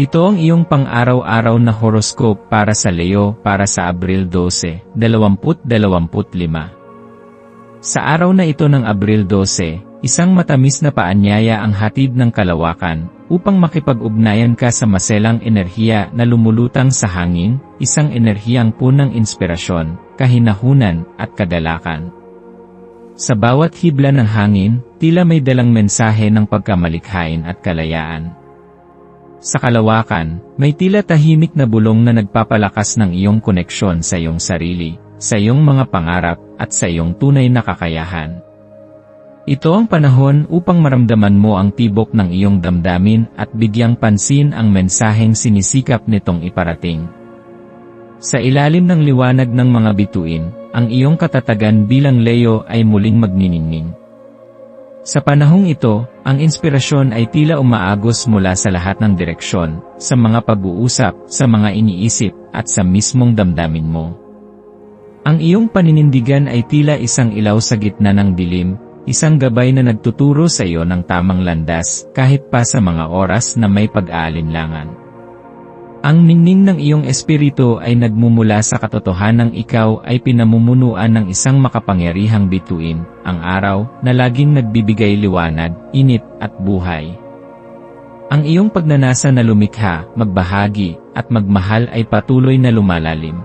Ito ang iyong pang-araw-araw na horoscope para sa Leo para sa Abril 12, 2025. Sa araw na ito ng Abril 12, isang matamis na paanyaya ang hatid ng kalawakan upang makipag-ugnayan ka sa maselang enerhiya na lumulutang sa hangin, isang enerhiyang punang inspirasyon, kahinahunan, at kagalakan. Sa bawat hibla ng hangin, tila may dalang mensahe ng pagkamalikhain at kalayaan. Sa kalawakan, may tila tahimik na bulong na nagpapalakas ng iyong koneksyon sa iyong sarili, sa iyong mga pangarap, at sa iyong tunay na kakayahan. Ito ang panahon upang maramdaman mo ang tibok ng iyong damdamin at bigyang pansin ang mensaheng sinisikap nitong iparating. Sa ilalim ng liwanag ng mga bituin, ang iyong katatagan bilang Leo ay muling magniningning. Sa panahong ito, ang inspirasyon ay tila umaagos mula sa lahat ng direksyon, sa mga pag-uusap, sa mga iniisip, at sa mismong damdamin mo. Ang iyong paninindigan ay tila isang ilaw sa gitna ng dilim, isang gabay na nagtuturo sa iyo ng tamang landas, kahit pa sa mga oras na may pag-aalinlangan. Ang ningning ng iyong espiritu ay nagmumula sa katotohanang ikaw ay pinamumunuan ng isang makapangyarihang bituin, ang araw, na laging nagbibigay liwanag, init, at buhay. Ang iyong pagnanasa na lumikha, magbahagi, at magmahal ay patuloy na lumalalim.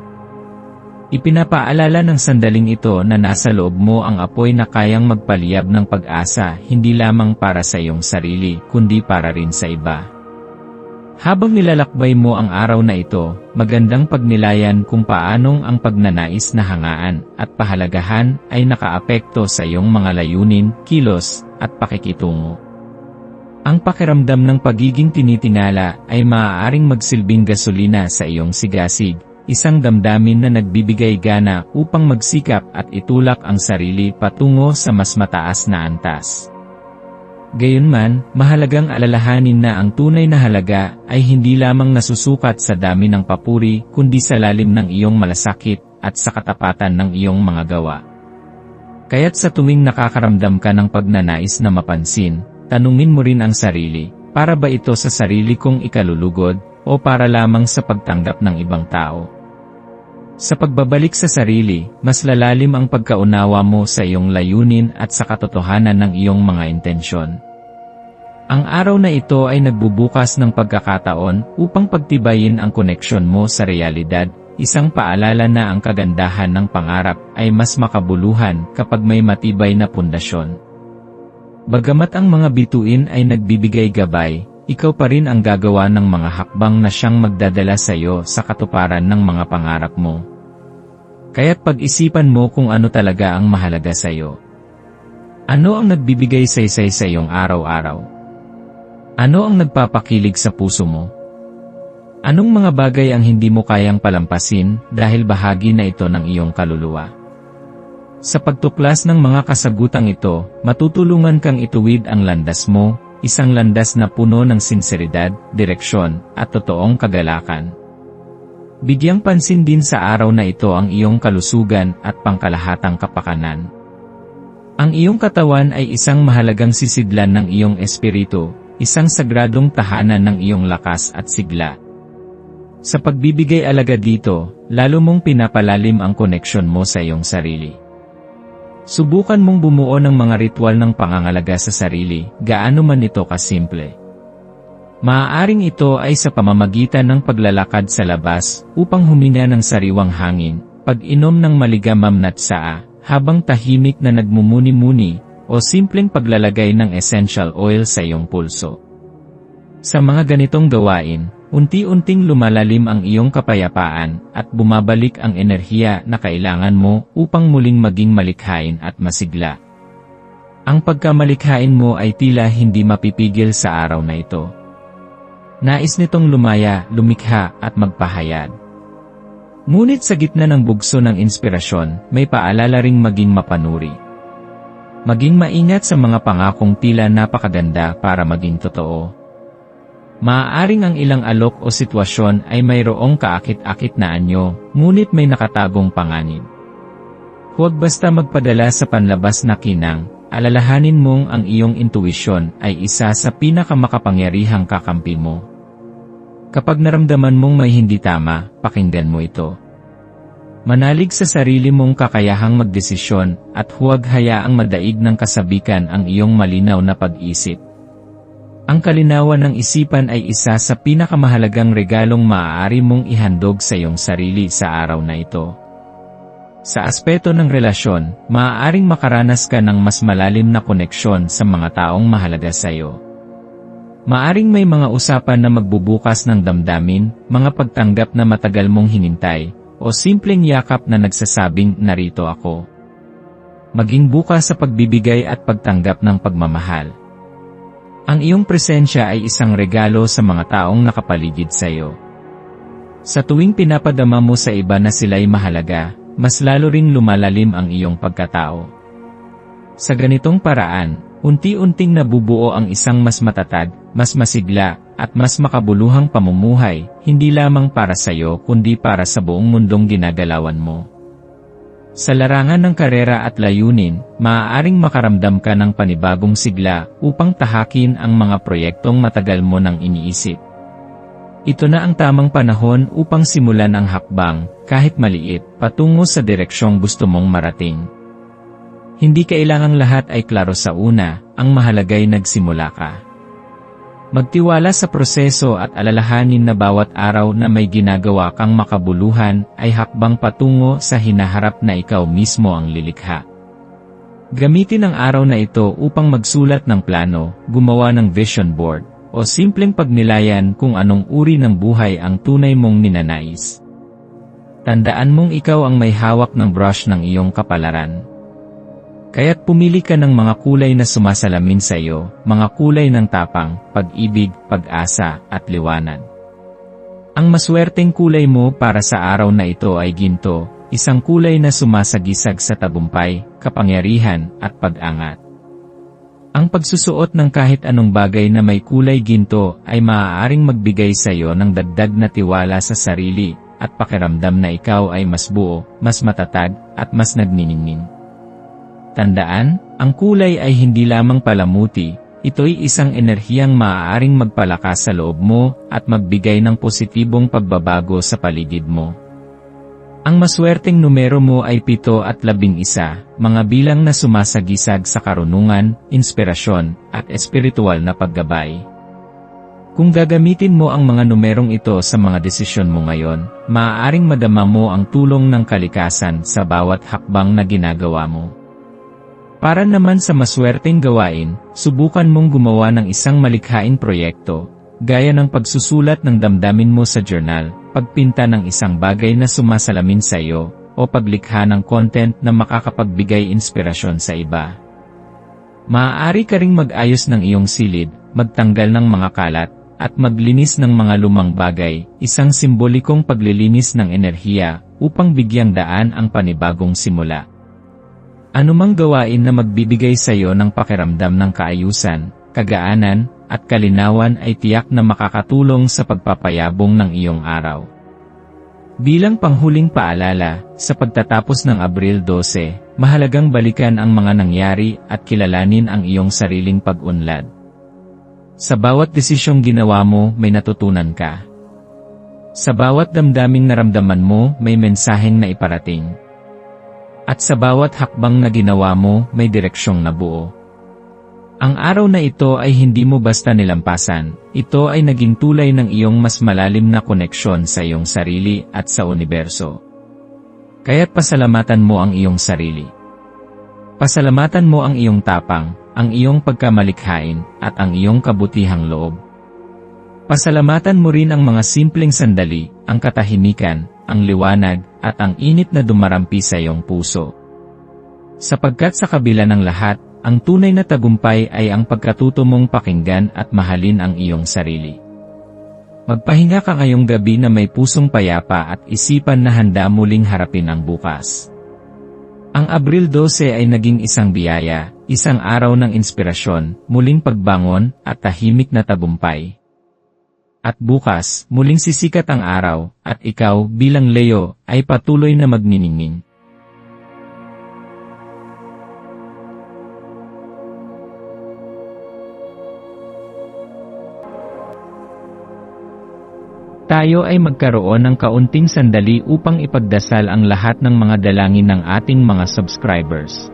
Ipinapaalala ng sandaling ito na nasa loob mo ang apoy na kayang magpaliyab ng pag-asa hindi lamang para sa iyong sarili kundi para rin sa iba. Habang nilalakbay mo ang araw na ito, magandang pagnilayan kung paanong ang pagnanais na hangaan at pahalagahan ay nakaapekto sa iyong mga layunin, kilos, at pakikitungo. Ang pakiramdam ng pagiging tinitingala ay maaaring magsilbing gasolina sa iyong sigasig, isang damdamin na nagbibigay gana upang magsikap at itulak ang sarili patungo sa mas mataas na antas. Gayunman, mahalagang alalahanin na ang tunay na halaga ay hindi lamang nasusukat sa dami ng papuri kundi sa lalim ng iyong malasakit at sa katapatan ng iyong mga gawa. Kaya't sa tuwing nakakaramdam ka ng pagnanais na mapansin, tanungin mo rin ang sarili, para ba ito sa sarili kong ikalulugod o para lamang sa pagtanggap ng ibang tao? Sa pagbabalik sa sarili, mas lalalim ang pagkaunawa mo sa iyong layunin at sa katotohanan ng iyong mga intensyon. Ang araw na ito ay nagbubukas ng pagkakataon upang pagtibayin ang koneksyon mo sa realidad, isang paalala na ang kagandahan ng pangarap ay mas makabuluhan kapag may matibay na pundasyon. Bagamat ang mga bituin ay nagbibigay gabay, ikaw pa rin ang gagawa ng mga hakbang na siyang magdadala sa iyo sa katuparan ng mga pangarap mo. Kaya't pag-isipan mo kung ano talaga ang mahalaga sa iyo. Ano ang nagbibigay saysay sa iyong araw-araw? Ano ang nagpapakilig sa puso mo? Anong mga bagay ang hindi mo kayang palampasin dahil bahagi na ito ng iyong kaluluwa? Sa pagtuklas ng mga kasagutang ito, matutulungan kang ituwid ang landas mo isang landas na puno ng sinseridad, direksyon, at totoong kagalakan. Bigyang pansin din sa araw na ito ang iyong kalusugan at pangkalahatang kapakanan. Ang iyong katawan ay isang mahalagang sisidlan ng iyong espiritu, isang sagradong tahanan ng iyong lakas at sigla. Sa pagbibigay alaga dito, lalo mong pinapalalim ang koneksyon mo sa iyong sarili. Subukan mong bumuo ng mga ritual ng pangangalaga sa sarili, gaano man ito kasimple. Maaaring ito ay sa pamamagitan ng paglalakad sa labas, upang humina ng sariwang hangin, pag-inom ng maligamam na tsaa, habang tahimik na nagmumuni-muni, o simpleng paglalagay ng essential oil sa iyong pulso. Sa mga ganitong gawain, Unti-unting lumalalim ang iyong kapayapaan at bumabalik ang enerhiya na kailangan mo upang muling maging malikhain at masigla. Ang pagkamalikhain mo ay tila hindi mapipigil sa araw na ito. Nais nitong lumaya, lumikha, at magpahayag. Ngunit sa gitna ng bugso ng inspirasyon, may paalala ring maging mapanuri. Maging maingat sa mga pangakong tila napakaganda para maging totoo. Maaaring ang ilang alok o sitwasyon ay mayroong kaakit-akit na anyo, ngunit may nakatagong panganib. Huwag basta magpadala sa panlabas na kinang, alalahanin mong ang iyong intuisyon ay isa sa pinakamakapangyarihang kakampi mo. Kapag naramdaman mong may hindi tama, pakinggan mo ito. Manalig sa sarili mong kakayahang magdesisyon at huwag hayaang madaig ng kasabikan ang iyong malinaw na pag-isip. Ang kalinawan ng isipan ay isa sa pinakamahalagang regalong maaari mong ihandog sa iyong sarili sa araw na ito. Sa aspeto ng relasyon, maaaring makaranas ka ng mas malalim na koneksyon sa mga taong mahalaga sa iyo. Maaring may mga usapan na magbubukas ng damdamin, mga pagtanggap na matagal mong hinintay, o simpleng yakap na nagsasabing narito ako. Maging bukas sa pagbibigay at pagtanggap ng pagmamahal. Ang iyong presensya ay isang regalo sa mga taong nakapaligid sa iyo. Sa tuwing pinapadama mo sa iba na sila'y mahalaga, mas lalo ring lumalalim ang iyong pagkatao. Sa ganitong paraan, unti-unting nabubuo ang isang mas matatag, mas masigla, at mas makabuluhang pamumuhay, hindi lamang para sa iyo kundi para sa buong mundong ginagalawan mo. Sa larangan ng karera at layunin, maaaring makaramdam ka ng panibagong sigla upang tahakin ang mga proyektong matagal mo nang iniisip. Ito na ang tamang panahon upang simulan ang hakbang, kahit maliit, patungo sa direksyong gusto mong marating. Hindi kailangang lahat ay klaro sa una, ang mahalagay nagsimula ka. Magtiwala sa proseso at alalahanin na bawat araw na may ginagawa kang makabuluhan ay hakbang patungo sa hinaharap na ikaw mismo ang lilikha. Gamitin ang araw na ito upang magsulat ng plano, gumawa ng vision board, o simpleng pagnilayan kung anong uri ng buhay ang tunay mong ninanais. Tandaan mong ikaw ang may hawak ng brush ng iyong kapalaran. Kaya't pumili ka ng mga kulay na sumasalamin sa iyo, mga kulay ng tapang, pag-ibig, pag-asa, at liwanag. Ang maswerteng kulay mo para sa araw na ito ay ginto, isang kulay na sumasagisag sa tagumpay, kapangyarihan, at pag-angat. Ang pagsusuot ng kahit anong bagay na may kulay ginto ay maaaring magbigay sa iyo ng dagdag na tiwala sa sarili at pakiramdam na ikaw ay mas buo, mas matatag, at mas nagniningning. Tandaan, ang kulay ay hindi lamang palamuti, ito'y isang enerhiyang maaaring magpalakas sa loob mo at magbigay ng positibong pagbabago sa paligid mo. Ang maswerteng numero mo ay 7 at 11, mga bilang na sumasagisag sa karunungan, inspirasyon, at espiritual na paggabay. Kung gagamitin mo ang mga numerong ito sa mga desisyon mo ngayon, maaaring madama mo ang tulong ng kalikasan sa bawat hakbang na ginagawa mo. Para naman sa maswerteng gawain, subukan mong gumawa ng isang malikhaing proyekto, gaya ng pagsusulat ng damdamin mo sa journal, pagpinta ng isang bagay na sumasalamin sa iyo, o paglikha ng content na makakapagbigay inspirasyon sa iba. Maaari ka ring mag-ayos ng iyong silid, magtanggal ng mga kalat, at maglinis ng mga lumang bagay, isang simbolikong paglilinis ng enerhiya, upang bigyang daan ang panibagong simula. Anumang gawain na magbibigay sa iyo ng pakiramdam ng kaayusan, kagaanan, at kalinawan ay tiyak na makakatulong sa pagpapayabong ng iyong araw. Bilang panghuling paalala, sa pagtatapos ng Abril 12, mahalagang balikan ang mga nangyari at kilalanin ang iyong sariling pag-unlad. Sa bawat desisyong ginawa mo, may natutunan ka. Sa bawat damdaming naramdaman mo, may mensaheng na iparating. At sa bawat hakbang na ginawa mo, may direksyong nabuo. Ang araw na ito ay hindi mo basta nilampasan, ito ay naging tulay ng iyong mas malalim na koneksyon sa iyong sarili at sa universo. Kaya't pasalamatan mo ang iyong sarili. Pasalamatan mo ang iyong tapang, ang iyong pagkamalikhain, at ang iyong kabutihang loob. Pasalamatan mo rin ang mga simpleng sandali, ang katahimikan, ang liwanag, at ang init na dumarampi sa iyong puso. Sapagkat sa kabila ng lahat, ang tunay na tagumpay ay ang pagkatuto mong pakinggan at mahalin ang iyong sarili. Magpahinga ka ngayong gabi na may pusong payapa at isipan na handa muling harapin ang bukas. Ang Abril 12 ay naging isang biyaya, isang araw ng inspirasyon, muling pagbangon, at tahimik na tagumpay. At bukas, muling sisikat ang araw, at ikaw, bilang Leo, ay patuloy na magniningning. Tayo ay magkaroon ng kaunting sandali upang ipagdasal ang lahat ng mga dalangin ng ating mga subscribers,